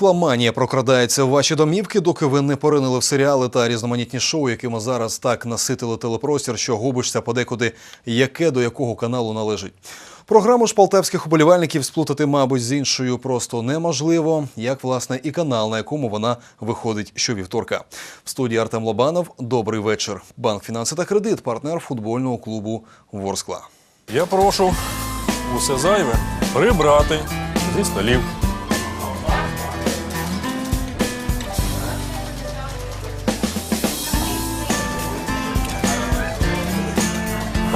Ворскламанія прокрадається в ваші домівки, доки ви не поринили в серіали та різноманітні шоу, якими зараз так наситили телепростір, що губишся подекуди, яке до якого каналу належить. Програму ж полтавських уболівальників сплутати, мабуть, з іншою просто неможливо, як власне і канал, на якому вона виходить щовівторка. В студії Артем Лобанов. Добрий вечір. Банк фінанси та кредит, партнер футбольного клубу Ворскла. Я прошу усе зайве прибрати зі столів.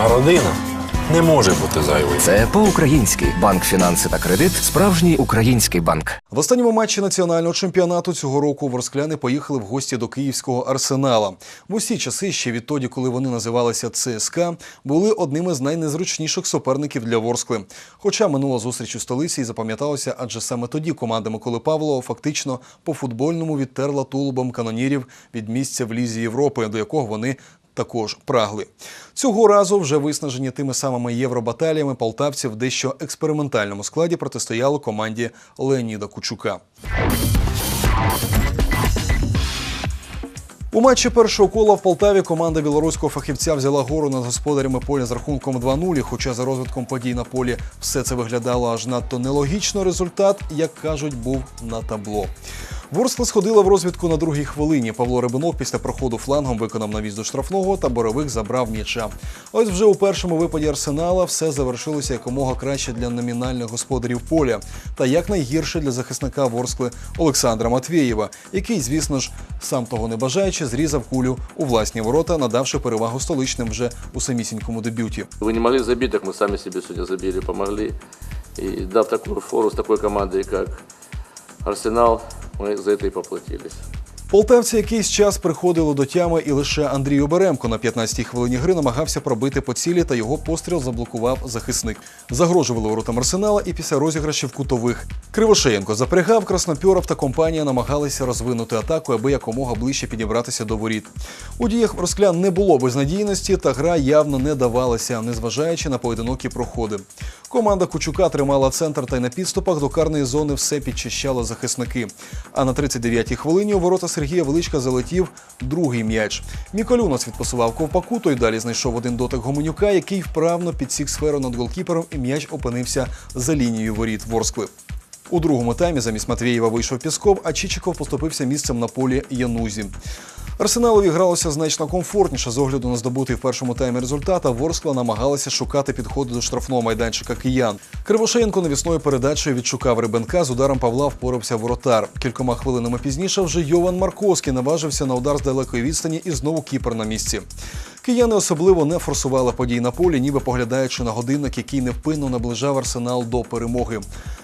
А родина не може бути зайвою. Це по-українськи. Банк фінанси та кредит справжній український банк. В останньому матчі національного чемпіонату цього року ворскляни поїхали в гості до київського арсенала. В усі часи, ще відтоді, коли вони називалися ЦСКА, були одними з найнезручніших суперників для Ворскли. Хоча минула зустріч у столиці і запам'яталася, адже саме тоді команда Миколи Павлова фактично по футбольному відтерла тулубом канонірів від місця в лізі Європи, до якого вони також прагли. Цього разу вже виснажені тими самими євробаталіями полтавці в дещо експериментальному складі протистояли команді Леоніда Кучука. У матчі першого кола в Полтаві команда білоруського фахівця взяла гору над господарями поля з рахунком 2-0, хоча за розвитком подій на полі все це виглядало аж надто нелогічно. Результат, як кажуть, був на табло. Ворскла сходила в розвідку на другій хвилині. Павло Рибинов після проходу флангом виконав навіз до штрафного та боровик забрав м'яча. Ось вже у першому випаді арсенала все завершилося якомога краще для номінальних господарів поля, та якнайгірше для захисника Ворскли Олександра Матвєєва, який, звісно ж, сам того не бажаючи, зрізав кулю у власні ворота, надавши перевагу столичним вже у самісінькому дебюті. Вы не могли забить, так мы сами себе сегодня забили, помогли. И дав такую фору с такой командой, как Арсенал, мы за это и поплатились. Полтавці якийсь час приходили до тями, і лише Андрій Оберемко на 15-й хвилині гри намагався пробити по цілі, та його постріл заблокував захисник. Загрожували воротам арсенала і після розіграшів кутових. Кривошеєнко запрягав Краснопьоров та компанія намагалися розвинути атаку, аби якомога ближче підібратися до воріт. У діях Ворсклян не було безнадійності, та гра явно не давалася, незважаючи на поодинокі проходи. Команда Кучука тримала центр та й на підступах до карної зони все підчищало захисники. А на 39-й хвилині у ворота Сергія Величка залетів другий м'яч. Міколюнас відпасував ковпаку, той далі знайшов один дотик Гоменюка, який вправно підсік сферу над голкіпером, і м'яч опинився за лінією воріт Ворскли. У другому таймі замість Матвєєва вийшов Пісков, а Чичиков поступився місцем на полі Янузі. Арсеналові гралося значно комфортніше з огляду на здобутий в першому таймі результат, а Ворскла намагалася шукати підходи до штрафного майданчика киян. Кривошеєнко навісною передачею відшукав Рибенка, з ударом Павла впорався воротар. Кількома хвилинами пізніше вже Йован Марковський наважився на удар з далекої відстані і знову кіпер на місці. Кияни особливо не форсували подій на полі, ніби поглядаючи на годинник, який невпинно наближав арсенал до перемоги.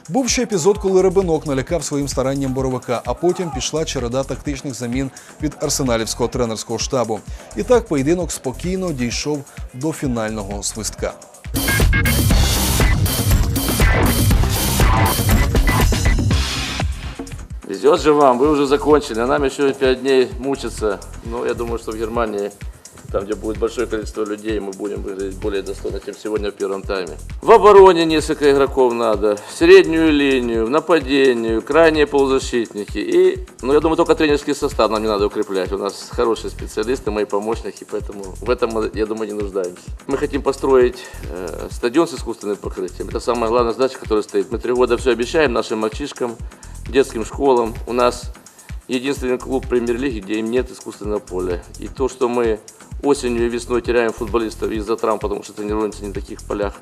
Був ще епізод, коли Рибинок налякав своїм старанням боровика, а потім пішла череда тактичних замін від арсеналівського тренерського штабу. І так поєдинок спокійно дійшов до фінального свистка. Везет же вам, вы уже закончили, а нам еще пять дней мучиться. Но я думаю, что в Германии, там, где будет большое количество людей, мы будем выглядеть более достойно, чем сегодня в первом тайме. В обороне несколько игроков надо, в среднюю линию, в нападении, крайние полузащитники. И, ну, я думаю, только тренерский состав нам не надо укреплять. У нас хорошие специалисты, мои помощники, поэтому в этом, я думаю, не нуждаемся. Мы хотим построить э, стадион с искусственным покрытием. Это самая главная задача, которая стоит. Мы три года все обещаем нашим мальчишкам, детским школам. У нас единственный клуб премьер-лиги, где им нет искусственного поля. И то, что мы осенью и весной теряем футболистов из-за травм, потому что тренируемся не на таких полях,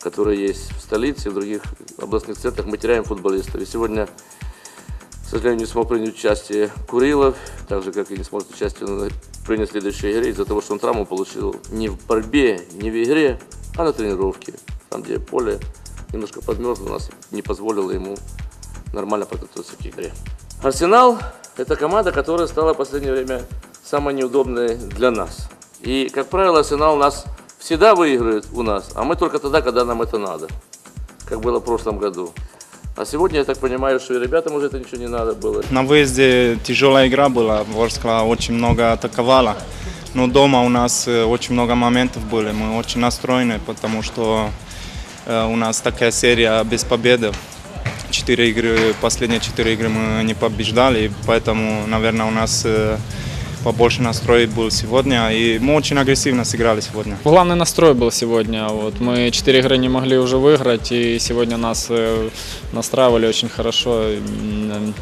которые есть в столице и в других областных центрах, мы теряем футболистов. И сегодня, к сожалению, не смог принять участие Курилов, так же, как и не сможет участие принять в следующей игре, из-за того, что он травму получил не в борьбе, не в игре, а на тренировке. Там, где поле немножко подмерзло, нас не позволило ему нормально подготовиться к игре. Арсенал – это команда, которая стала в последнее время самой неудобной для нас. И, как правило, Арсенал нас всегда выигрывает у нас, а мы только тогда, когда нам это надо, как было в прошлом году. А сегодня я так понимаю, что и ребятам уже это ничего не надо было. На выезде тяжелая игра была, Ворскла очень много атаковала. Но дома у нас э, очень много моментов были, мы очень настроены, потому что э, у нас такая серия без победы. Четыре игры, последние четыре игры мы не побеждали, поэтому, наверное, у нас э, побольше настрой был сегодня, и мы очень агрессивно сыграли сегодня. Главный настрой был сегодня. Вот мы четыре игры не могли уже выиграть, и сегодня нас э, настраивали очень хорошо.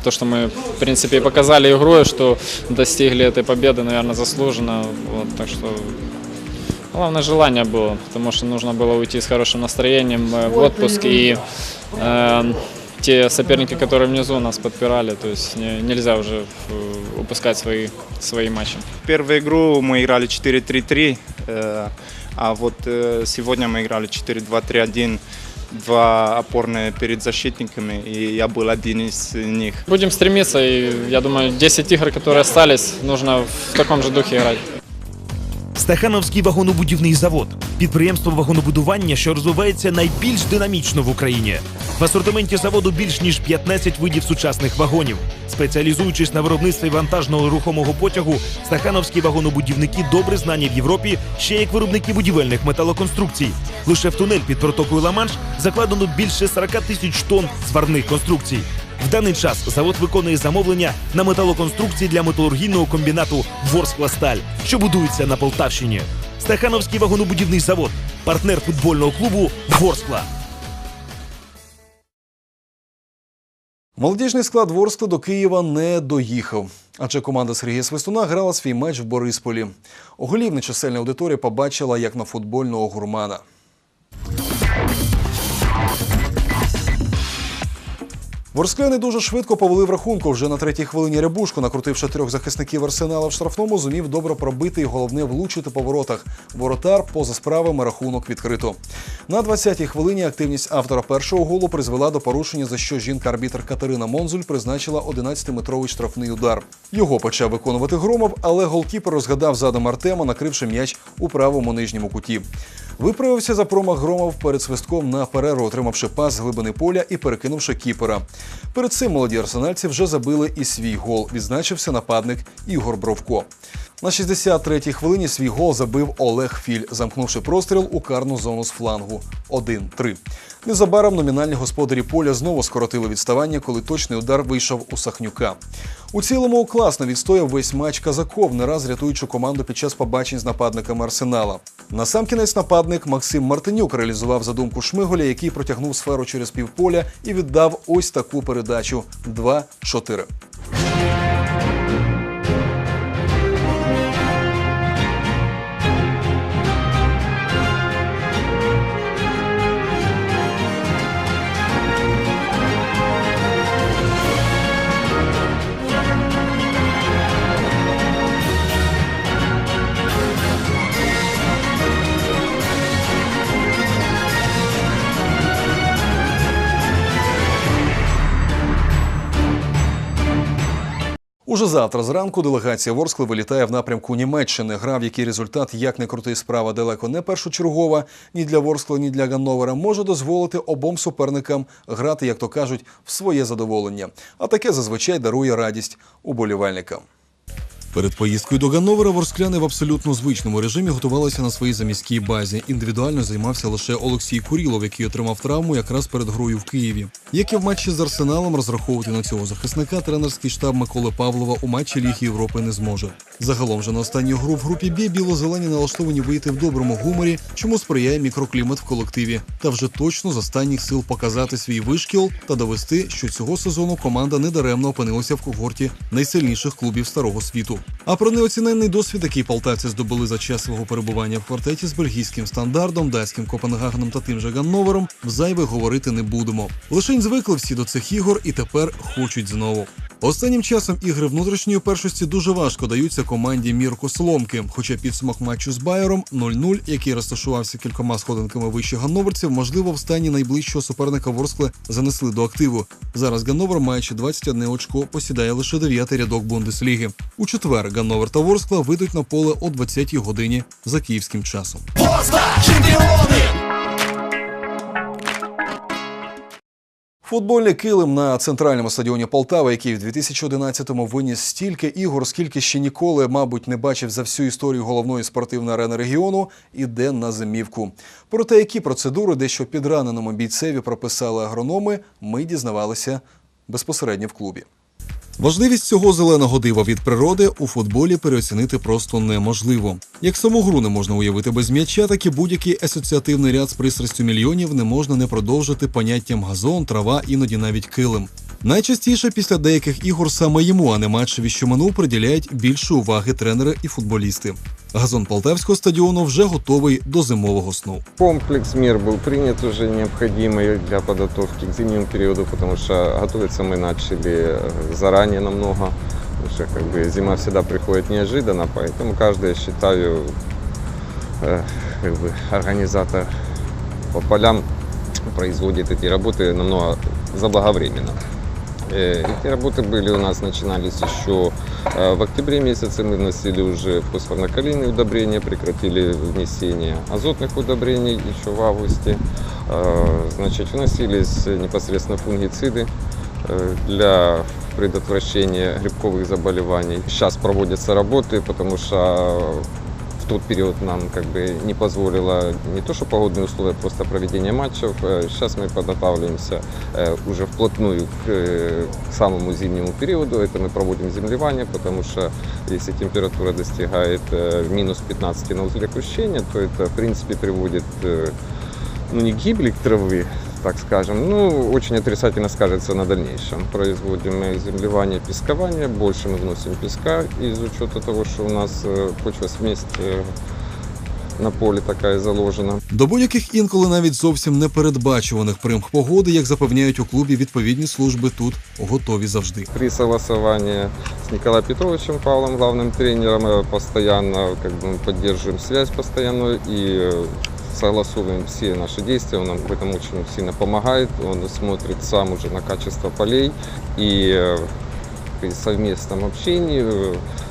То, что мы, в принципе, и показали игрой, что достигли этой победы, наверное, заслуженно. Вот, так что главное желание было, потому что нужно было уйти с хорошим настроением э, в отпуск и э, те соперники, которые внизу нас подпирали, то есть не- нельзя уже упускать свои, свои матчи. Первую игру мы играли 4-3-3, э, а вот э, сегодня мы играли 4-2-3-1, два опорные перед защитниками, и я был один из них. Будем стремиться, и я думаю, 10 игр, которые остались, нужно в таком же духе играть. Стахановський вагонобудівний завод підприємство вагонобудування, що розвивається найбільш динамічно в Україні. В асортименті заводу більш ніж 15 видів сучасних вагонів. Спеціалізуючись на виробництві вантажного рухомого потягу, стахановські вагонобудівники добре знані в Європі ще як виробники будівельних металоконструкцій. Лише в тунель під протокою Ла-Манш закладено більше 40 тисяч тонн сварних конструкцій. В даний час завод виконує замовлення на металоконструкції для металургійного комбінату Ворскла-Сталь, що будується на Полтавщині. Стахановський вагонобудівний завод, партнер футбольного клубу Ворскла. Молодіжний склад Ворскли до Києва не доїхав, адже команда Сергія Свистуна грала свій матч в Борисполі. У голів нечисельна аудиторія побачила, як на футбольного гурмана. Ворскляни дуже швидко повели в рахунку. Вже на третій хвилині Рябушко, накрутивши трьох захисників арсенала в штрафному, зумів добре пробити і головне влучити по воротах. Воротар поза справами рахунок відкрито. На 20-й хвилині активність автора першого голу призвела до порушення, за що жінка-арбітр Катерина Монзуль призначила 11-метровий штрафний удар. Його почав виконувати Громов, але голкіпер розгадав задум Артема, накривши м'яч у правому нижньому куті. Виправився за промах Громов перед свистком на перерву, отримавши пас з глибини поля і перекинувши кіпера. Перед цим молоді арсенальці вже забили і свій гол. Відзначився нападник Ігор Бровко. На 63-й хвилині свій гол забив Олег Філь, замкнувши простріл у карну зону з флангу 1-3. Незабаром номінальні господарі поля знову скоротили відставання, коли точний удар вийшов у Сахнюка. У цілому класно відстояв весь матч Казаков, не раз рятуючи команду під час побачень з нападниками Арсенала. Насамкінець нападник Максим Мартинюк реалізував задумку Шмиголя, який протягнув сферу через півполя і віддав ось таку передачу 2-4. Уже завтра зранку делегація Ворскли вилітає в напрямку Німеччини. Гра, в який результат, як не крутий справа, далеко не першочергова ні для Ворскли, ні для Ганновера, може дозволити обом суперникам грати, як то кажуть, в своє задоволення. А таке зазвичай дарує радість уболівальникам. Перед поїздкою до Ганновера ворскляни в абсолютно звичному режимі готувалися на своїй заміській базі. Індивідуально займався лише Олексій Курілов, який отримав травму якраз перед грою в Києві. Як і в матчі з Арсеналом, розраховувати на цього захисника тренерський штаб Миколи Павлова у матчі Ліги Європи не зможе. Загалом же на останню гру в групі Б біло-зелені налаштовані вийти в доброму гуморі, чому сприяє мікроклімат в колективі, та вже точно з останніх сил показати свій вишкіл та довести, що цього сезону команда недаремно опинилася в когорті найсильніших клубів старого світу. А про неоціненний досвід, який полтавці здобули за час свого перебування в квартеті з бельгійським стандартом, датським Копенгагеном та тим же Ганновером, взайве говорити не будемо. Лишень звикли всі до цих ігор і тепер хочуть знову. Останнім часом ігри внутрішньої першості дуже важко даються команді Мірко Соломки. Хоча підсумок матчу з Байером 0-0, який розташувався кількома сходинками вище ганноверців, можливо, в стані найближчого суперника Ворскли занесли до активу. Зараз Ганновер, маючи 21 очко, посідає лише дев'ятий рядок Бундесліги. У четвер Ганновер та Ворскла вийдуть на поле о 20-й годині за київським часом. Футбольний килим на центральному стадіоні Полтави, який в 2011-му виніс стільки ігор, скільки ще ніколи, мабуть, не бачив за всю історію головної спортивної арени регіону, іде на зимівку. Про те, які процедури дещо підраненому бійцеві прописали агрономи, ми дізнавалися безпосередньо в клубі. Важливість цього зеленого дива від природи у футболі переоцінити просто неможливо. Як саму гру не можна уявити без м'яча, так і будь-який асоціативний ряд з пристрастю мільйонів не можна не продовжити поняттям газон, трава, іноді навіть килим. Найчастіше після деяких ігор саме йому, а не матчеві, що минув, приділяють більше уваги тренери і футболісти. Газон Полтавського стадіону вже готовий до зимового сну. Комплекс мер был принят уже необходимый для подготовки к зимнему периоду, потому что готовиться мы начали э, заранее намного. Потому что как бы, зима всегда приходит неожиданно, поэтому каждый, я считаю, э, как бы, организатор по полям производит эти работы намного заблаговременно. Э, Эти работы были у нас, начинались еще э, в октябре месяце. Мы вносили уже фосфорно-калийные удобрения, прекратили внесение азотных удобрений еще в августе. Э, Значит, вносились непосредственно фунгициды э, для предотвращения грибковых заболеваний. Сейчас проводятся работы, потому что в тот период нам как бы не позволило не то что погодные условия, просто проведение матчев. Э, Сейчас мы подготавливаемся э, уже вплотную к, э, к самому зимнему периоду. Это мы проводим землевание, потому что если температура достигает э, минус 15 на узле крущения, то это в принципе приводит э, ну, не к гибели травы, так скажем, ну, очень отрицательно скажется на дальнейшем. Производим мы землевание, пескование, больше мы вносим песка из учета того, что у нас э, почва смесь э, на поле такая заложена. До будь-яких інколи навіть зовсім непередбачуваних примх погоди, як запевняють у клубі відповідні служби, тут готові завжди. При согласовании с Николаем Петровичем Павлом, главным тренером, э, постоянно как бы, мы поддерживаем связь постоянную и э, согласовываем все наши действия. Он нам в этом очень сильно помогает. Он смотрит сам уже на качество полей и э, при совместном общении э, э,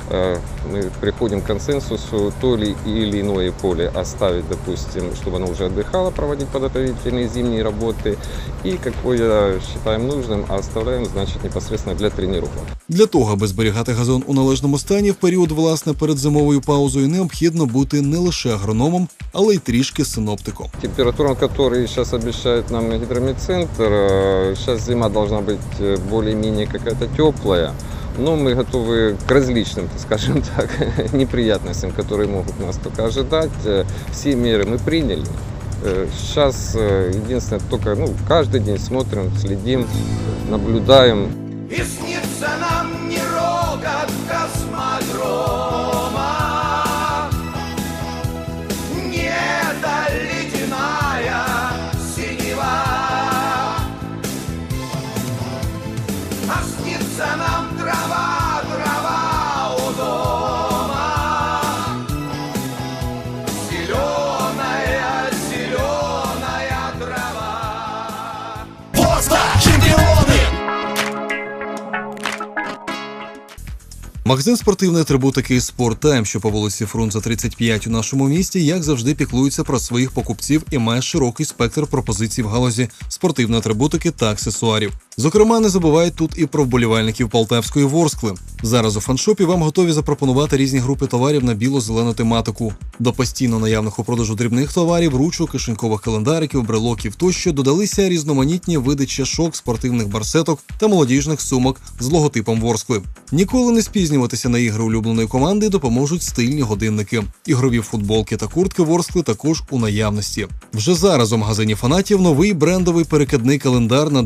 мы приходим к консенсусу то ли или иное поле оставить, допустим, чтобы оно уже отдыхало, проводить подготовительные зимние работы, и какое считаем нужным, а оставляем, значит, непосредственно для тренировок. Для того, аби зберігати газон у належному стані в період власне перед зимовою паузою, необхідно бути не лише агрономом, але й трішки синоптиком. Температура, которую сейчас обещает нам гидромедцентр, э, сейчас зима должна быть э, более-менее какая-то теплая. Но мы готовы к различным, так скажем так, неприятностям, которые могут нас только ожидать. Э, Все меры мы приняли. Э, Сейчас э, единственное, только ну, каждый день смотрим, следим, наблюдаем. И снится нам Магазин спортивної атрибутики «Спорттайм», що по вулиці Фрунзе 35 у нашому місті, як завжди піклується про своїх покупців і має широкий спектр пропозицій в галузі спортивної атрибутики та аксесуарів. Зокрема, не забувають тут і про вболівальників полтавської ворскли. Зараз у фаншопі вам готові запропонувати різні групи товарів на біло-зелену тематику. До постійно наявних у продажу дрібних товарів, ручок, кишенькових календариків, брелоків тощо додалися різноманітні види чашок, спортивних барсеток та молодіжних сумок з логотипом ворскли. Ніколи не спізнюватися на ігри улюбленої команди допоможуть стильні годинники. Ігрові футболки та куртки ворскли також у наявності. Вже зараз у магазині фанатів новий брендовий перекидний календар на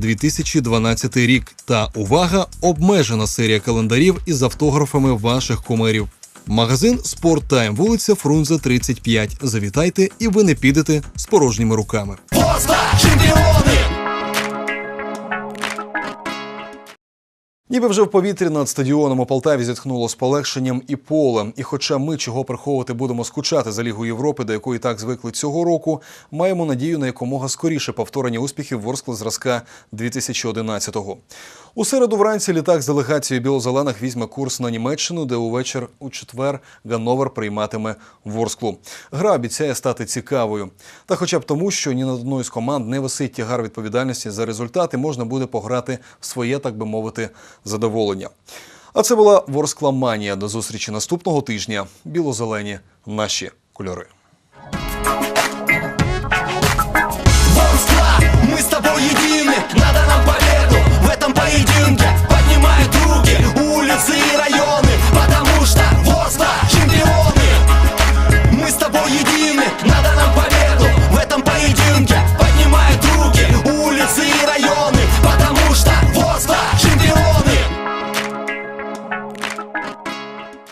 2012 рік. Та увага! Обмежена серія календарів із автографами ваших кумирів. Магазин «Спорттайм», вулиця Фрунзе 35. Завітайте, і ви не підете з порожніми руками. Ніби вже в повітрі над стадіоном у Полтаві зітхнуло з полегшенням і поле. І хоча ми чого приховувати будемо скучати за Лігу Європи, до якої так звикли цього року, маємо надію на якомога скоріше повторення успіхів Ворскли зразка 2011-го. У середу вранці літак з делегацією білозелених візьме курс на Німеччину, де увечір у четвер Ганновер прийматиме Ворсклу. Гра обіцяє стати цікавою. Та, хоча б тому, що ні на одної з команд не висить тягар відповідальності за результати, можна буде пограти в своє, так би мовити, задоволення. А це була Ворскламанія. До зустрічі наступного тижня. Білозелені наші кольори. Ворскла, ми з тобою єдині, надо нам поединка Поднимают руки, улицы и районы.